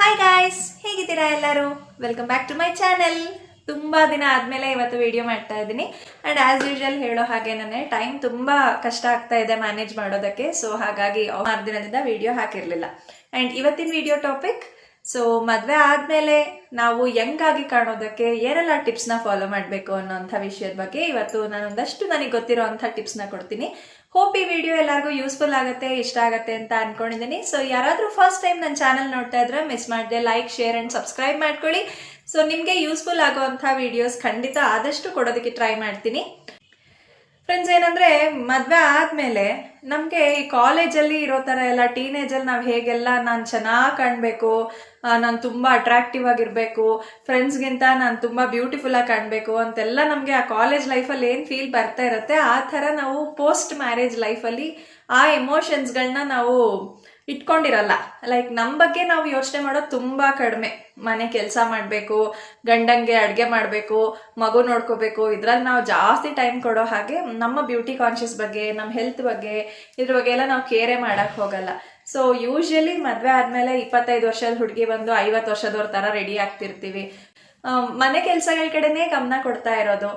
Hi guys ಹೇಗಿದ್ದೀರಾ ಎಲ್ಲರೂ? Welcome back to my channel ತುಂಬ ದಿನ ಆದ್ಮೇಲೆ ಇವತ್ತು ವಿಡಿಯೋ ಮಾಡ್ತಾ ಇದ್ದೀನಿ. ಅಂಡ್ ಆಸ್ ಯೂಶುವಲ್ ಹೇಳೋ ಹಾಗೆ ನನಗೆ ಟೈಮ್ ತುಂಬ ಕಷ್ಟ ಆಗ್ತಾ ಇದೆ ಮ್ಯಾನೇಜ್ ಮಾಡೋದಕ್ಕೆ. ಸೊ ಹಾಗಾಗಿ ಆರು ದಿನದಿಂದ ವಿಡಿಯೋ ಹಾಕಿರ್ಲಿಲ್ಲ. ಅಂಡ್ ಇವತ್ತಿನ ವಿಡಿಯೋ ಟಾಪಿಕ್ ಸೊ ಮದುವೆ ಆದ್ಮೇಲೆ ನಾವು ಯಂಗ್ ಆಗಿ ಕಾಣೋದಕ್ಕೆ ಏನೆಲ್ಲ ಟಿಪ್ಸ್ನ ಫಾಲೋ ಮಾಡಬೇಕು ಅನ್ನೋಂಥ ವಿಷಯದ ಬಗ್ಗೆ ಇವತ್ತು ನಾನು ಒಂದಷ್ಟು ನನಗೆ ಗೊತ್ತಿರೋ ಅಂಥ ಟಿಪ್ಸ್ನ ಕೊಡ್ತೀನಿ. ಹೋಪ್ ಈ ವಿಡಿಯೋ ಎಲ್ಲರಿಗೂ ಯೂಸ್ಫುಲ್ ಆಗುತ್ತೆ, ಇಷ್ಟ ಆಗುತ್ತೆ ಅಂತ ಅನ್ಕೊಂಡಿದ್ದೀನಿ ಸೊ ಯಾರಾದರೂ ಫಸ್ಟ್ ಟೈಮ್ ನನ್ನ ಚಾನಲ್ ನೋಡ್ತಾ ಇದ್ರೆ ಮಿಸ್ ಮಾಡಿದೆ ಲೈಕ್ ಶೇರ್ ಆ್ಯಂಡ್ ಸಬ್ಸ್ಕ್ರೈಬ್ ಮಾಡ್ಕೊಳ್ಳಿ. ಸೊ ನಿಮಗೆ ಯೂಸ್ಫುಲ್ ಆಗುವಂಥ ವಿಡಿಯೋಸ್ ಖಂಡಿತ ಆದಷ್ಟು ಕೊಡೋದಕ್ಕೆ ಟ್ರೈ ಮಾಡ್ತೀನಿ. ಫ್ರೆಂಡ್ಸ್ ಏನಂದ್ರೆ ಮದ್ವೆ ಆದ್ಮೇಲೆ ನಮ್ಗೆ ಈ ಕಾಲೇಜಲ್ಲಿ ಇರೋ ತರ ಎಲ್ಲ ಟೀನೇಜಲ್ಲಿ ನಾವು ಹೇಗೆಲ್ಲ ನಾನು ಚೆನ್ನಾಗಿ ಕಾಣಬೇಕು ನಾನು ತುಂಬಾ ಅಟ್ರಾಕ್ಟಿವ್ ಆಗಿರ್ಬೇಕು ಫ್ರೆಂಡ್ಸ್ಗಿಂತ ನಾನು ತುಂಬಾ ಬ್ಯೂಟಿಫುಲ್ ಆಗಿ ಕಾಣಬೇಕು ಅಂತೆಲ್ಲ ನಮಗೆ ಆ ಕಾಲೇಜ್ ಲೈಫಲ್ಲಿ ಏನು ಫೀಲ್ ಬರ್ತಾ ಇರುತ್ತೆ, ಆ ಥರ ನಾವು ಪೋಸ್ಟ್ ಮ್ಯಾರೇಜ್ ಲೈಫಲ್ಲಿ ಆ ಎಮೋಷನ್ಸ್ಗಳನ್ನ ನಾವು ಇಟ್ಕೊಂಡಿರಲ್ಲ. ಲೈಕ್ ನಮ್ಮ ಬಗ್ಗೆ ನಾವು ಯೋಚನೆ ಮಾಡೋದು ತುಂಬ ಕಡಿಮೆ. ಮನೆ ಕೆಲಸ ಮಾಡಬೇಕು ಗಂಡಂಗೆ ಅಡುಗೆ ಮಾಡಬೇಕು, ಮಗು ನೋಡ್ಕೋಬೇಕು, ಇದರಲ್ಲಿ ನಾವು ಜಾಸ್ತಿ ಟೈಮ್ ಕೊಡೋ ಹಾಗೆ ನಮ್ಮ ಬ್ಯೂಟಿ ಕಾನ್ಷಿಯಸ್ ಬಗ್ಗೆ ನಮ್ಮ ಹೆಲ್ತ್ ಬಗ್ಗೆ, ಇದ್ರ ಬಗ್ಗೆ ಎಲ್ಲ ನಾವು ಕೇರೆ ಮಾಡಕ್ ಹೋಗಲ್ಲ. ಸೊ ಯೂಶಲಿ ಮದುವೆ ಆದಮೇಲೆ ಇಪ್ಪತ್ತೈದು ವರ್ಷದ ಹುಡುಗಿ ಬಂದು ಐವತ್ತು ವರ್ಷದವ್ರ ಥರ ರೆಡಿ ಆಗ್ತಿರ್ತೀವಿ. ಮನೆ ಕೆಲಸಗಳ ಕಡೆನೇ ಗಮನ ಕೊಡ್ತಾ ಇರೋದು.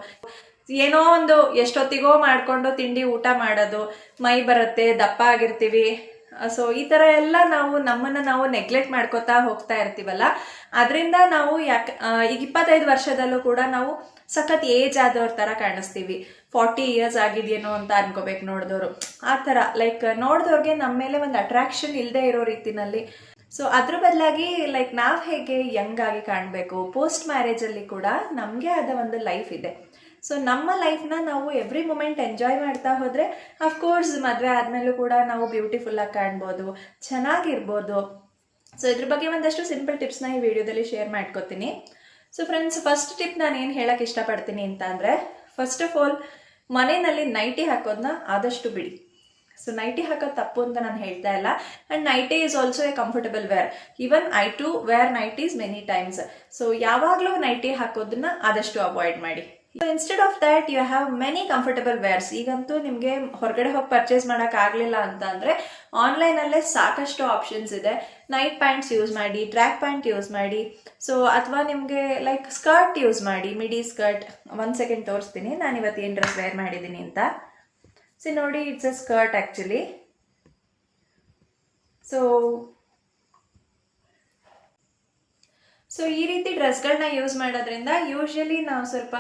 ಏನೋ ಒಂದು ಎಷ್ಟೊತ್ತಿಗೋ ಮಾಡ್ಕೊಂಡು ತಿಂಡಿ ಊಟ ಮಾಡೋದು, ಮೈ ಬರುತ್ತೆ, ದಪ್ಪ ಆಗಿರ್ತೀವಿ. ಸೊ ಈ ಥರ ಎಲ್ಲ ನಾವು ನಮ್ಮನ್ನ ನಾವು ನೆಗ್ಲೆಕ್ಟ್ ಮಾಡ್ಕೋತಾ ಹೋಗ್ತಾ ಇರ್ತೀವಲ್ಲ? ಅದರಿಂದ ನಾವು ಯಾಕೆ ಈಗ ಇಪ್ಪತ್ತೈದು ವರ್ಷದಲ್ಲೂ ಕೂಡ ನಾವು ಸಖತ್ ಏಜ್ ಆದವ್ರ ತರ ಕಾಣಿಸ್ತೀವಿ. ಫಾರ್ಟಿ ಇಯರ್ಸ್ ಆಗಿದೆಯೇನೋ ಅಂತ ಅನ್ಕೋಬೇಕು ನೋಡಿದವರು. ಆ ಥರ ಲೈಕ್ ನೋಡಿದವ್ರಿಗೆ ನಮ್ಮ ಮೇಲೆ ಒಂದು ಅಟ್ರಾಕ್ಷನ್ ಇಲ್ಲದೆ ಇರೋ ರೀತಿನಲ್ಲಿ. ಸೊ ಅದ್ರ ಬದಲಾಗಿ ಲೈಕ್ ನಾವು ಹೇಗೆ ಯಂಗ್ ಆಗಿ ಕಾಣಬೇಕು? ಪೋಸ್ಟ್ ಮ್ಯಾರೇಜಲ್ಲಿ ಕೂಡ ನಮಗೆ ಆದ ಒಂದು ಲೈಫ್ ಇದೆ. ಸೊ ನಮ್ಮ ಲೈಫ್ನ ನಾವು ಎವ್ರಿ ಮೂಮೆಂಟ್ ಎಂಜಾಯ್ ಮಾಡ್ತಾ ಹೋದರೆ ಅಫ್ಕೋರ್ಸ್ ಮದುವೆ ಆದಮೇಲೂ ಕೂಡ ನಾವು ಬ್ಯೂಟಿಫುಲ್ಲಾಗಿ ಕಾಣ್ಬೋದು, ಚೆನ್ನಾಗಿರ್ಬೋದು. ಸೊ ಇದ್ರ ಬಗ್ಗೆ ಒಂದಷ್ಟು ಸಿಂಪಲ್ ಟಿಪ್ಸ್ನ ಈ ವಿಡಿಯೋದಲ್ಲಿ ಶೇರ್ ಮಾಡ್ಕೋತೀನಿ. ಸೊ ಫ್ರೆಂಡ್ಸ್ ಫಸ್ಟ್ ಟಿಪ್ ನಾನು ಏನು ಹೇಳಕ್ಕೆ ಇಷ್ಟಪಡ್ತೀನಿ ಅಂತ ಅಂದರೆ ಫಸ್ಟ್ ಆಫ್ ಆಲ್ ಮನೆಯಲ್ಲಿ ನೈಟಿ ಹಾಕೋದನ್ನ ಆದಷ್ಟು ಬಿಡಿ. ಸೊ ನೈಟಿ ಹಾಕೋದು ತಪ್ಪು ಅಂತ ನಾನು ಹೇಳ್ತಾ ಇಲ್ಲ. And nightie is also a comfortable wear even I too wear nighties many times so ಯಾವಾಗಲೂ ನೈಟಿ ಹಾಕೋದನ್ನ ಆದಷ್ಟು ಅವಾಯ್ಡ್ ಮಾಡಿ. Instead of that you have many comfortable wears ಈಗಂತೂ ನಿಮಗೆ ಹೊರಗಡೆ ಹೋಗಿ ಪರ್ಚೇಸ್ ಮಾಡಕ್ ಆಗ್ಲಿಲ್ಲ ಅಂತ ಅಂದರೆ ಆನ್ಲೈನಲ್ಲೇ ಸಾಕಷ್ಟು ಆಪ್ಷನ್ಸ್ ಇದೆ. ನೈಟ್ ಪ್ಯಾಂಟ್ಸ್ ಯೂಸ್ ಮಾಡಿ ಟ್ರ್ಯಾಕ್ ಪ್ಯಾಂಟ್ ಯೂಸ್ ಮಾಡಿ. ಸೊ ಅಥವಾ ನಿಮಗೆ ಲೈಕ್ ಸ್ಕರ್ಟ್ ಯೂಸ್ ಮಾಡಿ. ಮಿಡಿ ಸ್ಕರ್ಟ್ ಒನ್ ಸೆಕೆಂಡ್ ತೋರಿಸ್ತೀನಿ. ನಾನು ಇವತ್ತು ಏನು ಡ್ರೆಸ್ ವೇರ್ ಮಾಡಿದ್ದೀನಿ ಅಂತ. ಸೊ ನೋಡಿ it's a skirt actually so so ಈ ರೀತಿ ಡ್ರೆಸ್ಗಳನ್ನ ಯೂಸ್ ಮಾಡೋದ್ರಿಂದ ಯೂಶ್ವಲಿ ನಾವು ಸ್ವಲ್ಪ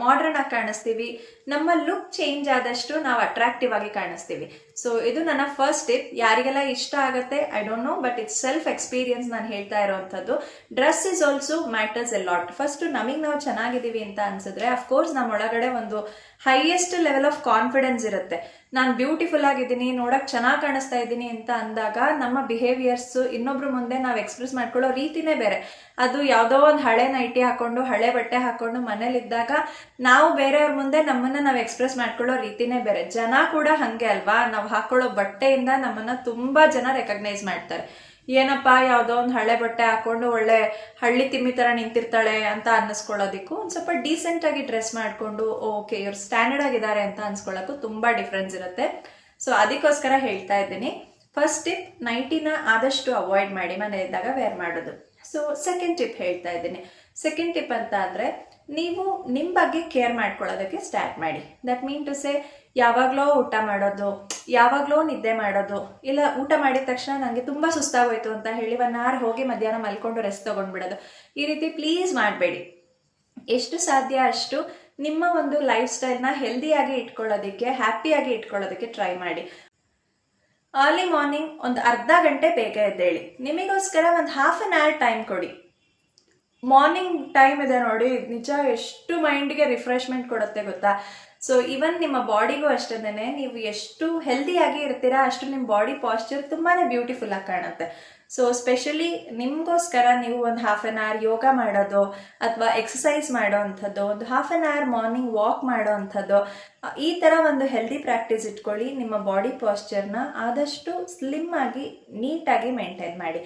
ಮಾಡ್ರನ್ ಆಗಿ ಕಾಣಿಸ್ತೀವಿ. ನಮ್ಮ ಲುಕ್ ಚೇಂಜ್ ಆದಷ್ಟು ನಾವು ಅಟ್ರಾಕ್ಟಿವ್ ಆಗಿ ಕಾಣಿಸ್ತೀವಿ. ಸೊ ಇದು ನನ್ನ ಫಸ್ಟ್ ಟಿಪ್ ಯಾರಿಗೆಲ್ಲ ಇಷ್ಟ ಆಗುತ್ತೆ I don't know but it's self experience ನಾನು ಹೇಳ್ತಾ ಇರೋವಂಥದ್ದು dress is also matters a lot first ನಮಗೆ ನಾವು ಚೆನ್ನಾಗಿದ್ದೀವಿ ಅಂತ ಅನ್ಸಿದ್ರೆ ಅಫ್ಕೋರ್ಸ್ ನಮ್ಮ ಒಳಗಡೆ ಒಂದು ಹೈಯೆಸ್ಟ್ ಲೆವೆಲ್ ಆಫ್ ಕಾನ್ಫಿಡೆನ್ಸ್ ಇರುತ್ತೆ. ನಾನು ಬ್ಯೂಟಿಫುಲ್ ಆಗಿದ್ದೀನಿ, ನೋಡಕ್ ಚೆನ್ನಾಗಿ ಕಾಣಿಸ್ತಾ ಇದ್ದೀನಿ ಅಂತ ಅಂದಾಗ ನಮ್ಮ ಬಿಹೇವಿಯರ್ಸು ಇನ್ನೊಬ್ರ ಮುಂದೆ ನಾವು ಎಕ್ಸ್ಪ್ರೆಸ್ ಮಾಡ್ಕೊಳ್ಳೋ ರೀತಿನೇ ಬೇರೆ. ಅದು ಯಾವುದೋ ಒಂದು ಹಳೆ ನೈಟಿ ಹಾಕೊಂಡು, ಹಳೆ ಬಟ್ಟೆ ಹಾಕೊಂಡು ಮನೇಲಿದ್ದಾಗ ನಾವು ಬೇರೆಯವ್ರ ಮುಂದೆ ನಮ್ಮನ್ನ ನಾವು ಎಕ್ಸ್ಪ್ರೆಸ್ ಮಾಡ್ಕೊಳ್ಳೋ ರೀತಿನೇ ಬೇರೆ. ಜನ ಕೂಡ ಹಾಗೆ ಅಲ್ವಾ? ನಾವು ಹಾಕೊಳ್ಳೋ ಬಟ್ಟೆಯಿಂದ ನಮ್ಮನ್ನ ತುಂಬಾ ಜನ ರೆಕಗ್ನೈಸ್ ಮಾಡ್ತಾರೆ. ಏನಪ್ಪ, ಯಾವುದೋ ಒಂದು ಹಳೆ ಬಟ್ಟೆ ಹಾಕೊಂಡು ಒಳ್ಳೆ ಹಳ್ಳಿ ತಿಮ್ಮಿ ಥರ ನಿಂತಿರ್ತಾಳೆ ಅಂತ ಅನ್ನಿಸ್ಕೊಳ್ಳೋದಕ್ಕೂ ಒಂದು ಸ್ವಲ್ಪ ಡೀಸೆಂಟ್ ಆಗಿ ಡ್ರೆಸ್ ಮಾಡಿಕೊಂಡು ಓಕೆ ಇವ್ರು ಸ್ಟ್ಯಾಂಡರ್ಡ್ ಆಗಿದ್ದಾರೆ ಅಂತ ಅನ್ಸ್ಕೊಳ್ಳೋಕ್ಕೂ ತುಂಬ ಡಿಫ್ರೆನ್ಸ್ ಇರುತ್ತೆ. ಸೊ ಅದಕ್ಕೋಸ್ಕರ ಹೇಳ್ತಾ ಇದ್ದೀನಿ. ಫಸ್ಟ್ ಟಿಪ್ ನೈಟಿನ ಆದಷ್ಟು ಅವಾಯ್ಡ್ ಮಾಡಿ ಮನೆಯಿದ್ದಾಗ ವೇರ್ ಮಾಡೋದು. ಸೊ ಸೆಕೆಂಡ್ ಟಿಪ್ ಹೇಳ್ತಾ ಇದ್ದೀನಿ. ಸೆಕೆಂಡ್ ಟಿಪ್ ಅಂತ ಅಂದರೆ, ನೀವು ನಿಮ್ಮ ಬಗ್ಗೆ ಕೇರ್ ಮಾಡ್ಕೊಳ್ಳೋದಕ್ಕೆ ಸ್ಟಾರ್ಟ್ ಮಾಡಿ. ದಟ್ ಮೀನ್ ಟು ಸೇ ಯಾವಾಗಲೋ ಊಟ ಮಾಡೋದು, ಯಾವಾಗಲೋ ನಿದ್ದೆ ಮಾಡೋದು, ಇಲ್ಲ ಊಟ ಮಾಡಿದ ತಕ್ಷಣ ನನಗೆ ತುಂಬ ಸುಸ್ತಾಗೋಯ್ತು ಅಂತ ಹೇಳಿ ಒನ್ ಅವರ್ ಹೋಗಿ ಮಧ್ಯಾಹ್ನ ಮಲ್ಕೊಂಡು ರೆಸ್ಟ್ ತೊಗೊಂಡ್ಬಿಡೋದು. ಈ ರೀತಿ ಪ್ಲೀಸ್ ಮಾಡಬೇಡಿ. ಎಷ್ಟು ಸಾಧ್ಯ ಅಷ್ಟು ನಿಮ್ಮ ಒಂದು ಲೈಫ್ ಸ್ಟೈಲ್ನ ಹೆಲ್ದಿಯಾಗಿ ಇಟ್ಕೊಳ್ಳೋದಕ್ಕೆ ಹ್ಯಾಪಿಯಾಗಿ ಇಟ್ಕೊಳ್ಳೋದಕ್ಕೆ ಟ್ರೈ ಮಾಡಿ. ಅರ್ಲಿ ಮಾರ್ನಿಂಗ್ ಒಂದು ಅರ್ಧ ಗಂಟೆ ಬೇಗ ಎದ್ದೇಳಿ. ನಿಮಗೋಸ್ಕರ ಒಂದು ಹಾಫ್ ಆನ್ ಅವರ್ ಟೈಮ್ ಕೊಡಿ. ಮಾರ್ನಿಂಗ್ ಟೈಮ್ ಇದೆ ನೋಡಿ, ನಿಜ ಎಷ್ಟು ಮೈಂಡ್ಗೆ ರಿಫ್ರೆಶ್ಮೆಂಟ್ ಕೊಡುತ್ತೆ ಗೊತ್ತಾ? ಸೊ ಇವನ್ ನಿಮ್ಮ ಬಾಡಿಗೂ ಅಷ್ಟೇನೆ, ನೀವು ಎಷ್ಟು ಹೆಲ್ದಿಯಾಗಿ ಇರ್ತೀರಾ, ಅಷ್ಟು ನಿಮ್ಮ ಬಾಡಿ ಪಾಶ್ಚರ್ ತುಂಬಾನೇ ಬ್ಯೂಟಿಫುಲ್ ಆಗಿ ಕಾಣುತ್ತೆ. ಸೊ ಸ್ಪೆಷಲಿ ನಿಮಗೋಸ್ಕರ ನೀವು ಒಂದು ಹಾಫ್ ಆನ್ ಅವರ್ ಯೋಗ ಮಾಡೋದು, ಅಥವಾ ಎಕ್ಸಸೈಸ್ ಮಾಡೋ ಅಂಥದ್ದು, ಒಂದು half an hour morning walk ಮಾಡೋ ಅಂಥದ್ದು, ಈ ಥರ ಒಂದು ಹೆಲ್ದಿ ಪ್ರಾಕ್ಟೀಸ್ ಇಟ್ಕೊಳ್ಳಿ, ನಿಮ್ಮ ಬಾಡಿ ಪಾಶ್ಚರ್ನ ಆದಷ್ಟು ಸ್ಲಿಮ್ ಆಗಿ ನೀಟಾಗಿ ಮೇಂಟೈನ್ ಮಾಡಿ.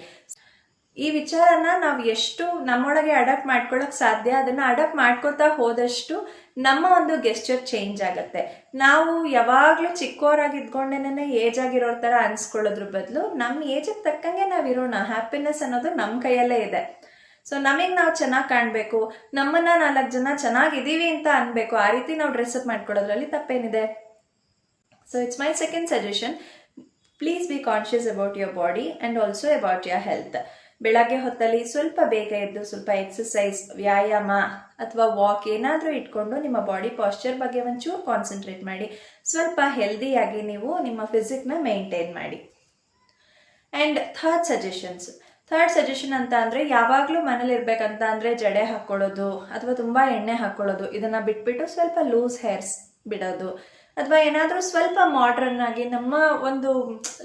ಈ ವಿಚಾರನ ನಾವು ಎಷ್ಟು ನಮ್ಮೊಳಗೆ ಅಡಾಪ್ಟ್ ಮಾಡ್ಕೊಳ್ಳೋಕೆ ಸಾಧ್ಯ? ಅದನ್ನ ಅಡಾಪ್ಟ್ ಮಾಡ್ಕೋತಾ ಹೋದಷ್ಟು ನಮ್ಮ ಒಂದು ಗೆಸ್ಚರ್ ಚೇಂಜ್ ಆಗುತ್ತೆ. ನಾವು ಯಾವಾಗಲೂ ಚಿಕ್ಕವರಾಗಿ ಇದ್ಕೊಂಡೇನೆ ಏಜ್ ಆಗಿರೋ ಥರ ಅನ್ಸ್ಕೊಳ್ಳೋದ್ರ ಬದಲು ನಮ್ಮ ಏಜಿಗೆ ತಕ್ಕಂಗೆ ನಾವು ಇರೋಣ. ಹ್ಯಾಪಿನೆಸ್ ಅನ್ನೋದು ನಮ್ಮ ಕೈಯಲ್ಲೇ ಇದೆ. ಸೊ ನಮಗೆ ನಾವು ಚೆನ್ನಾಗಿ ಕಾಣಬೇಕು. ನಮ್ಮನ್ನ ನಾಲ್ಕು ಜನ ಚೆನ್ನಾಗಿದ್ದೀವಿ ಅಂತ ಅನ್ಬೇಕು. ಆ ರೀತಿ ನಾವು ಡ್ರೆಸ್ಅಪ್ ಮಾಡ್ಕೊಳ್ಳೋದ್ರಲ್ಲಿ ತಪ್ಪೇನಿದೆ. So it's my second suggestion please be conscious about your body and also about your health ಬೆಳಗ್ಗೆ ಹೊತ್ತಲ್ಲಿ ಸ್ವಲ್ಪ ಬೇಗ ಎದ್ದು ಸ್ವಲ್ಪ ಎಕ್ಸಸೈಸ್ ವ್ಯಾಯಾಮ ಅಥವಾ ವಾಕ್ ಏನಾದರೂ ಇಟ್ಕೊಂಡು ನಿಮ್ಮ ಬಾಡಿ ಪಾಶ್ಚರ್ ಬಗ್ಗೆ ಒಂಚೂರು ಕಾನ್ಸಂಟ್ರೇಟ್ ಮಾಡಿ. ಸ್ವಲ್ಪ ಹೆಲ್ದಿಯಾಗಿ ನೀವು ನಿಮ್ಮ ಫಿಸಿಕ್ನ ಮೇಂಟೈನ್ ಮಾಡಿ. And third suggestions third suggestion ಅಂತ ಅಂದರೆ ಯಾವಾಗಲೂ ಮನೇಲಿ ಇರಬೇಕಂತ ಅಂದರೆ ಜಡೆ ಹಾಕ್ಕೊಳ್ಳೋದು ಅಥವಾ ತುಂಬ ಎಣ್ಣೆ ಹಾಕ್ಕೊಳ್ಳೋದು ಇದನ್ನು ಬಿಟ್ಬಿಟ್ಟು ಸ್ವಲ್ಪ ಲೂಸ್ ಹೇರ್ಸ್ ಬಿಡೋದು. ಅಥವಾ ಏನಾದರೂ ಸ್ವಲ್ಪ ಮಾಡ್ರನ್ ಆಗಿ ನಮ್ಮ ಒಂದು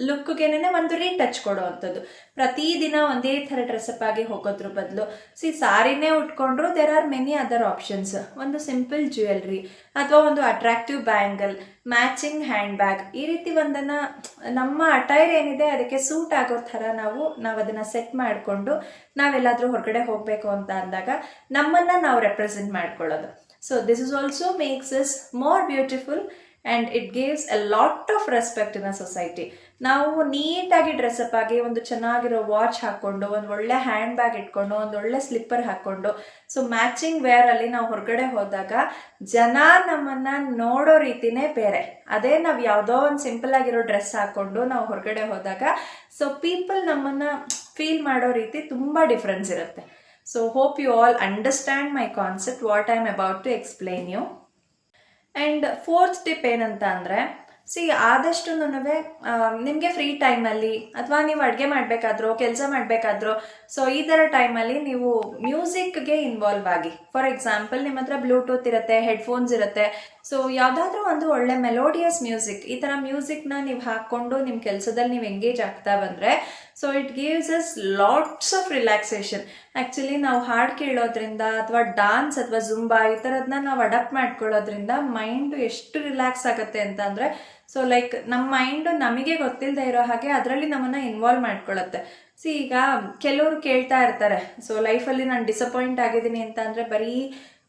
ಲುಕ್ಗೆನೇ ಒಂದು ರೀಟಚ್ ಕೊಡೋ ಅಂಥದ್ದು ಪ್ರತಿದಿನ ಒಂದೇ ಥರ ಡ್ರೆಸ್ಅಪ್ ಆಗಿ ಹೋಗೋದ್ರ ಬದಲು ಸಿ ಸಾರಿನೇ ಉಟ್ಕೊಂಡ್ರು there are many other options ಒಂದು ಸಿಂಪಲ್ ಜ್ಯುವೆಲ್ರಿ ಅಥವಾ ಒಂದು attractive bangle matching hand bag ಈ ರೀತಿ ಒಂದನ್ನು ನಮ್ಮ ಅಟೈರ್ ಏನಿದೆ ಅದಕ್ಕೆ ಸೂಟ್ ಆಗೋ ಥರ ನಾವು ನಾವು ಅದನ್ನು ಸೆಟ್ ಮಾಡಿಕೊಂಡು ನಾವೆಲ್ಲಾದರೂ ಹೊರಗಡೆ ಹೋಗಬೇಕು ಅಂತ ಅಂದಾಗ ನಮ್ಮನ್ನು ನಾವು ರೆಪ್ರೆಸೆಂಟ್ ಮಾಡ್ಕೊಳ್ಳೋದು. So this is also makes is more beautiful and it gaves a lot of respect in a society ನಾವು ನೀಟಾಗಿ ಡ್ರೆಸ್ಅಪ್ ಆಗಿ ಒಂದು ಚೆನ್ನಾಗಿರೋ ವಾಚ್ ಹಾಕ್ಕೊಂಡು, ಒಂದು ಒಳ್ಳೆ ಹ್ಯಾಂಡ್ ಬ್ಯಾಗ್ ಇಟ್ಕೊಂಡು, ಒಂದು ಒಳ್ಳೆ ಸ್ಲಿಪ್ಪರ್ ಹಾಕ್ಕೊಂಡು ಸೊ ಮ್ಯಾಚಿಂಗ್ ವೇರಲ್ಲಿ ನಾವು ಹೊರಗಡೆ ಹೋದಾಗ ಜನ ನಮ್ಮನ್ನ ನೋಡೋ ರೀತಿನೇ ಬೇರೆ. ಅದೇ ನಾವು ಯಾವುದೋ ಒಂದು ಸಿಂಪಲ್ ಆಗಿರೋ ಡ್ರೆಸ್ ಹಾಕ್ಕೊಂಡು ನಾವು ಹೊರಗಡೆ ಹೋದಾಗ ಸೊ ಪೀಪಲ್ ನಮ್ಮನ್ನು ಫೀಲ್ ಮಾಡೋ ರೀತಿ ತುಂಬ ಡಿಫ್ರೆನ್ಸ್ ಇರುತ್ತೆ. So hope you all understand my concept what I am about to explain you and fourth tip ಏನಂತ ಅಂದರೆ ಸಿ ಆದಷ್ಟು ನಿಮಗೆ ಫ್ರೀ ಟೈಮಲ್ಲಿ ಅಥವಾ ನೀವು ಅಡುಗೆ ಮಾಡಬೇಕಾದ್ರೂ, ಕೆಲಸ ಮಾಡಬೇಕಾದ್ರೂ ಸೊ ಈ ಥರ ಟೈಮಲ್ಲಿ ನೀವು ಮ್ಯೂಸಿಕ್ಗೆ ಇನ್ವಾಲ್ವ್ ಆಗಿ. ಫಾರ್ ಎಕ್ಸಾಂಪಲ್ ನಿಮ್ಮ ಹತ್ರ ಬ್ಲೂಟೂತ್ ಇರುತ್ತೆ ಹೆಡ್ಫೋನ್ಸ್ ಇರುತ್ತೆ ಸೊ ಯಾವುದಾದ್ರೂ ಒಂದು ಒಳ್ಳೆ ಮೆಲೋಡಿಯಸ್ ಮ್ಯೂಸಿಕ್ ಈ ಥರ ಮ್ಯೂಸಿಕ್ನ ನೀವು ಹಾಕ್ಕೊಂಡು ನಿಮ್ಮ ಕೆಲಸದಲ್ಲಿ ನೀವು ಎಂಗೇಜ್ ಆಗ್ತಾ ಬಂದರೆ so it gives us lots of relaxation actually ನಾವು ಹಾಡು ಕೇಳೋದ್ರಿಂದ ಅಥವಾ ಡಾನ್ಸ್ ಅಥವಾ ಜುಂಬಾ ಈ ಥರದನ್ನ ನಾವು ಅಡಾಪ್ಟ್ ಮಾಡ್ಕೊಳ್ಳೋದ್ರಿಂದ ಮೈಂಡು ಎಷ್ಟು ರಿಲ್ಯಾಕ್ಸ್ ಆಗುತ್ತೆ ಅಂತ ಅಂದರೆ ಸೊ ಲೈಕ್ ನಮ್ಮ ಮೈಂಡು ನಮಗೆ ಗೊತ್ತಿಲ್ಲದೆ ಇರೋ ಹಾಗೆ ಅದರಲ್ಲಿ ನಮ್ಮನ್ನು ಇನ್ವಾಲ್ವ್ ಮಾಡ್ಕೊಳ್ಳುತ್ತೆ. ಸೊ ಈಗ ಕೆಲವರು ಕೇಳ್ತಾ ಇರ್ತಾರೆ ಸೊ ಲೈಫಲ್ಲಿ ನಾನು ಡಿಸಪಾಯಿಂಟ್ ಆಗಿದ್ದೀನಿ ಅಂತ ಅಂದರೆ ಬರೀ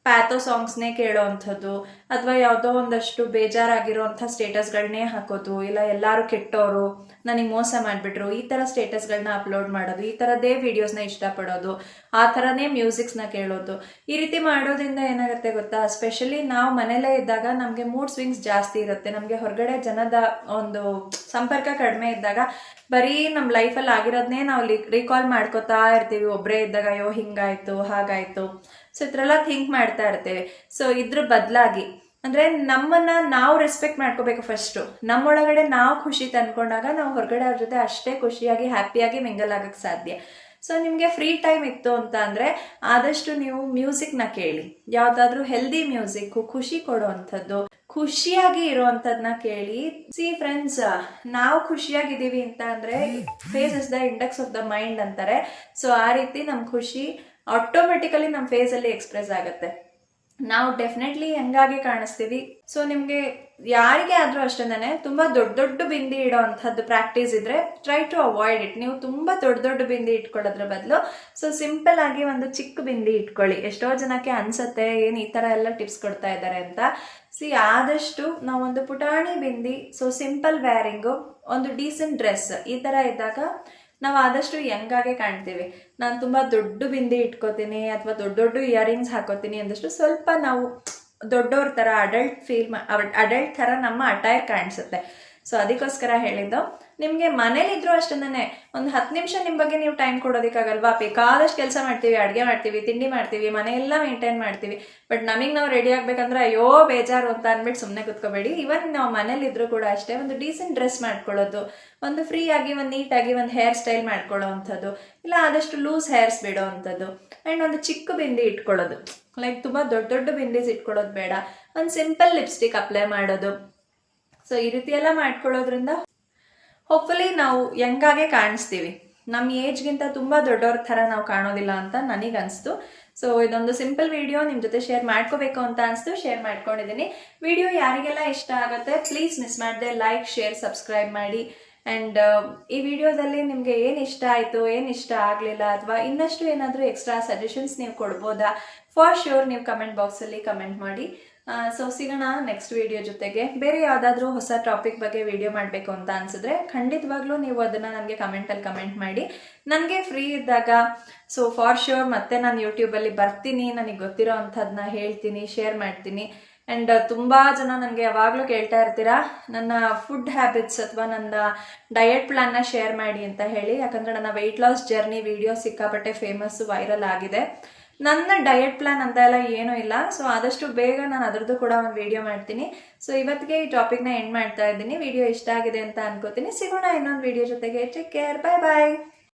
ಪ್ಯಾಥೋ ಸಾಂಗ್ಸ್ನೇ ಕೇಳೋ ಅಂಥದ್ದು ಅಥವಾ ಯಾವುದೋ ಒಂದಷ್ಟು ಬೇಜಾರಾಗಿರೋವಂಥ ಸ್ಟೇಟಸ್ಗಳನ್ನೇ ಹಾಕೋದು, ಇಲ್ಲ ಎಲ್ಲರೂ ಕೆಟ್ಟೋರು, ನನಗೆ ಮೋಸ ಮಾಡಿಬಿಟ್ರು, ಈ ಥರ ಸ್ಟೇಟಸ್ಗಳನ್ನ ಅಪ್ಲೋಡ್ ಮಾಡೋದು, ಈ ಥರದ್ದೇ ವೀಡಿಯೋಸ್ನ ಇಷ್ಟಪಡೋದು, ಆ ಥರನೇ ಮ್ಯೂಸಿಕ್ಸ್ನ ಕೇಳೋದು. ಈ ರೀತಿ ಮಾಡೋದ್ರಿಂದ ಏನಾಗುತ್ತೆ ಗೊತ್ತಾ? ಸ್ಪೆಷಲಿ ನಾವು ಮನೇಲೇ ಇದ್ದಾಗ ನಮಗೆ ಮೂಡ್ ಸ್ವಿಂಗ್ಸ್ ಜಾಸ್ತಿ ಇರುತ್ತೆ. ನಮಗೆ ಹೊರಗಡೆ ಜನದ ಒಂದು ಸಂಪರ್ಕ ಕಡಿಮೆ ಇದ್ದಾಗ ಬರೀ ನಮ್ಮ ಲೈಫಲ್ಲಿ ಆಗಿರೋದನ್ನೇ ನಾವು ರೀಕಾಲ್ ಮಾಡ್ಕೋತಾ ಇರ್ತೀವಿ. ಒಬ್ಬರೇ ಇದ್ದಾಗ, ಅಯ್ಯೋ, ಹಿಂಗಾಯಿತು, ಹಾಗಾಯ್ತು. ಸೊ ಈ ಥಿಂಕ್ ಮಾಡ್ತಾ ಇರ್ತೇವೆ. ಸೊ ಇದ್ರ ಬದಲಾಗಿ, ಅಂದರೆ ನಮ್ಮನ್ನ ನಾವು ರೆಸ್ಪೆಕ್ಟ್ ಮಾಡ್ಕೋಬೇಕು ಫಸ್ಟು ನಮ್ಮೊಳಗಡೆ ನಾವು ಖುಷಿ ತಂದ್ಕೊಂಡಾಗ ನಾವು ಹೊರಗಡೆ ಅವ್ರ ಜೊತೆ ಅಷ್ಟೇ ಖುಷಿಯಾಗಿ ಹ್ಯಾಪಿಯಾಗಿ ಮಿಂಗಲ್ ಆಗೋಕ್ಕೆ ಸಾಧ್ಯ. ಸೊ ನಿಮಗೆ ಫ್ರೀ ಟೈಮ್ ಇತ್ತು ಅಂತ ಅಂದರೆ ಆದಷ್ಟು ನೀವು ಮ್ಯೂಸಿಕ್ನ ಕೇಳಿ. ಯಾವುದಾದ್ರೂ ಹೆಲ್ದಿ ಮ್ಯೂಸಿಕ್ ಖುಷಿ ಕೊಡುವಂಥದ್ದು ಖುಷಿಯಾಗಿ ಇರುವಂಥದ್ದನ್ನ ಕೇಳಿ. ಸಿ ಫ್ರೆಂಡ್ಸ್ ನಾವು ಖುಷಿಯಾಗಿದ್ದೀವಿ ಅಂತ ಅಂದರೆ face is the index of the mind ಅಂತಾರೆ. ಸೊ ಆ ರೀತಿ ನಮ್ಮ ಖುಷಿ ಆಟೋಮೆಟಿಕಲಿ ನಮ್ಮ ಫೇಸಲ್ಲಿ ಎಕ್ಸ್ಪ್ರೆಸ್ ಆಗುತ್ತೆ. ನಾವು ಡೆಫಿನೆಟ್ಲಿ ಹೆಂಗಾಗಿ ಕಾಣಿಸ್ತೀವಿ? ಸೊ ನಿಮಗೆ ಯಾರಿಗೆ ಆದರೂ ಅಷ್ಟೇನೆ ತುಂಬ ದೊಡ್ಡ ದೊಡ್ಡ ಬಿಂದಿ ಇಡೋ ಅಂಥದ್ದು ಪ್ರಾಕ್ಟೀಸ್ ಇದ್ರೆ ಟ್ರೈ ಟು ಅವಾಯ್ಡ್ ಇಟ್ ನೀವು ತುಂಬ ದೊಡ್ಡ ದೊಡ್ಡ ಬಿಂದಿ ಇಟ್ಕೊಳ್ಳೋದ್ರ ಬದಲು ಸೊ ಸಿಂಪಲ್ ಆಗಿ ಒಂದು ಚಿಕ್ಕ ಬಿಂದಿ ಇಟ್ಕೊಳ್ಳಿ. ಎಷ್ಟೋ ಜನಕ್ಕೆ ಅನ್ಸತ್ತೆ, ಏನು ಈ ಥರ ಎಲ್ಲ ಟಿಪ್ಸ್ ಕೊಡ್ತಾ ಇದ್ದಾರೆ ಅಂತ. ಸಿ ಆದಷ್ಟು ನಾವೊಂದು ಪುಟಾಣಿ ಬಿಂದಿ ಸೊ ಸಿಂಪಲ್ ವ್ಯಾರಿಂಗು ಒಂದು ಡೀಸೆಂಟ್ ಡ್ರೆಸ್ ಈ ಥರ ಇದ್ದಾಗ ನಾವು ಆದಷ್ಟು ಯಂಗಾಗೆ ಕಾಣ್ತೀವಿ. ನಾನು ತುಂಬ ದೊಡ್ಡ ಬಿಂದಿ ಇಟ್ಕೋತೀನಿ ಅಥವಾ ದೊಡ್ಡ ದೊಡ್ಡ ಇಯರಿಂಗ್ಸ್ ಹಾಕೋತೀನಿ ಅಂದಷ್ಟು ಸ್ವಲ್ಪ ನಾವು ದೊಡ್ಡವ್ರ ಥರ ಅಡಲ್ಟ್ ಫೀಲ್ ಅಡಲ್ಟ್ ಥರ ನಮ್ಮ ಅಟೈರ್ ಕಾಣಿಸುತ್ತೆ. ಸೊ ಅದಕ್ಕೋಸ್ಕರ ಹೇಳಿದ್ದು, ನಿಮಗೆ ಮನೇಲಿದ್ರು ಅಷ್ಟೇ ಒಂದು ಹತ್ತು ನಿಮಿಷ ನಿಮ್ಮ ಬಗ್ಗೆ ನೀವು ಟೈಮ್ ಕೊಡೋದಕ್ಕಾಗಲ್ವಾ? ಬೇಕಾದಷ್ಟು ಕೆಲಸ ಮಾಡ್ತೀವಿ, ಅಡುಗೆ ಮಾಡ್ತೀವಿ, ತಿಂಡಿ ಮಾಡ್ತೀವಿ, ಮನೆಯೆಲ್ಲ ಮೇಂಟೈನ್ ಮಾಡ್ತೀವಿ. ಬಟ್ ನಮಗೆ ನಾವು ರೆಡಿ ಆಗಬೇಕಂದ್ರೆ, ಅಯ್ಯೋ, ಬೇಜಾರು ಅಂತ ಅಂದ್ಬಿಟ್ಟು ಸುಮ್ಮನೆ ಕುತ್ಕೋಬೇಡಿ. ಇವನ್ ನಾವು ಮನೇಲಿದ್ರು ಕೂಡ ಅಷ್ಟೇ ಒಂದು ಡೀಸೆಂಟ್ ಡ್ರೆಸ್ ಮಾಡ್ಕೊಳ್ಳೋದು. ಒಂದು ಫ್ರೀ ಆಗಿ, ಒಂದು ನೀಟಾಗಿ ಒಂದು ಹೇರ್ ಸ್ಟೈಲ್ ಮಾಡ್ಕೊಳ್ಳೋ ಅಂಥದ್ದು. ಇಲ್ಲ, ಆದಷ್ಟು ಲೂಸ್ ಹೇರ್ಸ್ ಬಿಡೋ ಅಂಥದ್ದು. ಆ್ಯಂಡ್ ಒಂದು ಚಿಕ್ಕ ಬಿಂದಿ ಇಟ್ಕೊಳ್ಳೋದು. ಲೈಕ್ ತುಂಬ ದೊಡ್ಡ ದೊಡ್ಡ ಬಿಂದೀಸ್ ಇಟ್ಕೊಳ್ಳೋದು ಬೇಡ. ಒಂದು ಸಿಂಪಲ್ ಲಿಪ್ಸ್ಟಿಕ್ ಅಪ್ಲೈ ಮಾಡೋದು. ಸೊ ಈ ರೀತಿ ಎಲ್ಲ ಮಾಡ್ಕೊಳ್ಳೋದ್ರಿಂದ ಹೋಪ್ಫುಲಿ ನಾವು ಯಂಗಾಗೆ ಕಾಣಿಸ್ತೀವಿ. ನಮ್ಮ ಏಜ್ಗಿಂತ ತುಂಬ ದೊಡ್ಡವ್ರ ಥರ ನಾವು ಕಾಣೋದಿಲ್ಲ ಅಂತ ನನಗೆ ಅನಿಸ್ತು ಸೊ ಇದೊಂದು ಸಿಂಪಲ್ ವಿಡಿಯೋ ನಿಮ್ಮ ಜೊತೆ ಶೇರ್ ಮಾಡ್ಕೋಬೇಕು ಅಂತ ಅನಿಸ್ತು. ಶೇರ್ ಮಾಡ್ಕೊಂಡಿದ್ದೀನಿ ವಿಡಿಯೋ ಯಾರಿಗೆಲ್ಲ ಇಷ್ಟ ಆಗುತ್ತೆ ಪ್ಲೀಸ್ ಮಿಸ್ ಮಾಡದೆ ಲೈಕ್ ಶೇರ್ ಸಬ್ಸ್ಕ್ರೈಬ್ ಮಾಡಿ. ಆ್ಯಂಡ್ ಈ ವಿಡಿಯೋದಲ್ಲಿ ನಿಮಗೆ ಏನು ಇಷ್ಟ ಆಯಿತು, ಏನು ಇಷ್ಟ ಆಗಲಿಲ್ಲ, ಅಥವಾ ಇನ್ನಷ್ಟು ಏನಾದರೂ ಎಕ್ಸ್ಟ್ರಾ ಸಜೆಷನ್ಸ್ ನೀವು ಕೊಡ್ಬೋದಾ? ಫಾರ್ ಶ್ಯೂರ್ ನೀವು ಕಮೆಂಟ್ ಬಾಕ್ಸಲ್ಲಿ ಕಮೆಂಟ್ ಮಾಡಿ. ಸೊ ಸಿಗೋಣ ನೆಕ್ಸ್ಟ್ ವಿಡಿಯೋ ಜೊತೆಗೆ. ಬೇರೆ ಯಾವುದಾದ್ರೂ ಹೊಸ ಟಾಪಿಕ್ ಬಗ್ಗೆ ವಿಡಿಯೋ ಮಾಡಬೇಕು ಅಂತ ಅನ್ಸಿದ್ರೆ ಖಂಡಿತವಾಗ್ಲೂ ನೀವು ಅದನ್ನು ನನಗೆ ಕಮೆಂಟಲ್ಲಿ ಕಮೆಂಟ್ ಮಾಡಿ. ನನಗೆ ಫ್ರೀ ಇದ್ದಾಗ ಸೊ ಫಾರ್ ಶ್ಯೂರ್ ಮತ್ತೆ ನಾನು ಯೂಟ್ಯೂಬಲ್ಲಿ ಬರ್ತೀನಿ, ನನಗೆ ಗೊತ್ತಿರೋ ಅಂಥದ್ದನ್ನ ಹೇಳ್ತೀನಿ ಶೇರ್ ಮಾಡ್ತೀನಿ. ಆ್ಯಂಡ್ ತುಂಬ ಜನ ನನಗೆ ಯಾವಾಗಲೂ ಕೇಳ್ತಾ ಇರ್ತೀರಾ, ನನ್ನ ಫುಡ್ ಹ್ಯಾಬಿಟ್ಸ್ ಅಥವಾ ನನ್ನ ಡಯಟ್ ಪ್ಲಾನ್ನ ಶೇರ್ ಮಾಡಿ ಅಂತ ಹೇಳಿ. ಯಾಕಂದರೆ ನನ್ನ ವೆಯ್ಟ್ ಲಾಸ್ ಜರ್ನಿ ವಿಡಿಯೋ ಸಿಕ್ಕಾಪಟ್ಟೆ ಫೇಮಸ್ ವೈರಲ್ ಆಗಿದೆ. ನನ್ನ ಡಯಟ್ ಪ್ಲ್ಯಾನ್ ಅಂತ ಎಲ್ಲ ಏನೂ ಇಲ್ಲ. ಸೊ ಆದಷ್ಟು ಬೇಗ ನಾನು ಅದರದ್ದು ಕೂಡ ಒಂದು ವಿಡಿಯೋ ಮಾಡ್ತೀನಿ. ಸೊ ಇವತ್ತಿಗೆ ಈ ಟಾಪಿಕ್ನ ಎಂಡ್ ಮಾಡ್ತಾ ಇದ್ದೀನಿ. ವಿಡಿಯೋ ಇಷ್ಟ ಆಗಿದೆ ಅಂತ ಅನ್ಕೋತೀನಿ. ಸಿಗೋಣ ಇನ್ನೊಂದು ವಿಡಿಯೋ ಜೊತೆಗೆ. ಟೇಕ್ ಕೇರ್ ಬಾಯ್ ಬಾಯ್